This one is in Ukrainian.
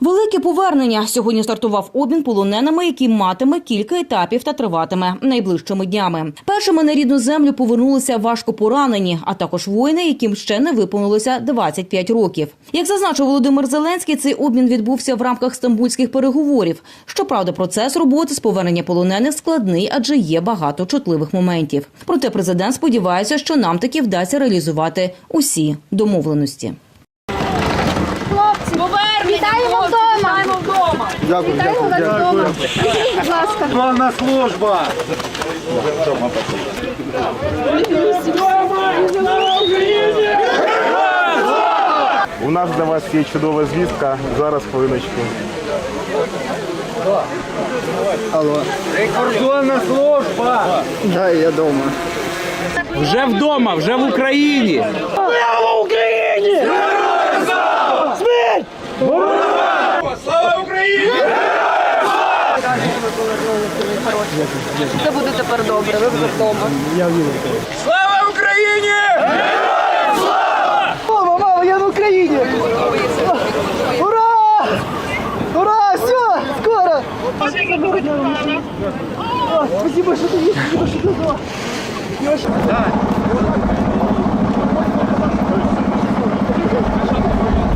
Велике повернення сьогодні стартував обмін полоненими, який матиме кілька етапів та триватиме найближчими днями. Першими на рідну землю повернулися важко поранені, а також воїни, яким ще не виповнилося 25 років. Як зазначив Володимир Зеленський, цей обмін відбувся в рамках стамбульських переговорів. Щоправда, процес роботи з повернення полонених складний, адже є багато чутливих моментів. Проте президент сподівається, що нам таки вдасться реалізувати усі домовленості. Вітаємо вдома! Дякую, дякую, дякую. будь ласка, Славна служба! У нас для вас є чудова звістка. Зараз хвилиночку. Алло. Прикордонна служба! Да, я дома. Вже вдома, вже в Україні. Це буде тепер добре, ви вже вдома. Слава Україні! Мама, мама, я на Україні! Ура! Ура! Все! Скоро! Спасибо, что ты есть, спасибо, что ты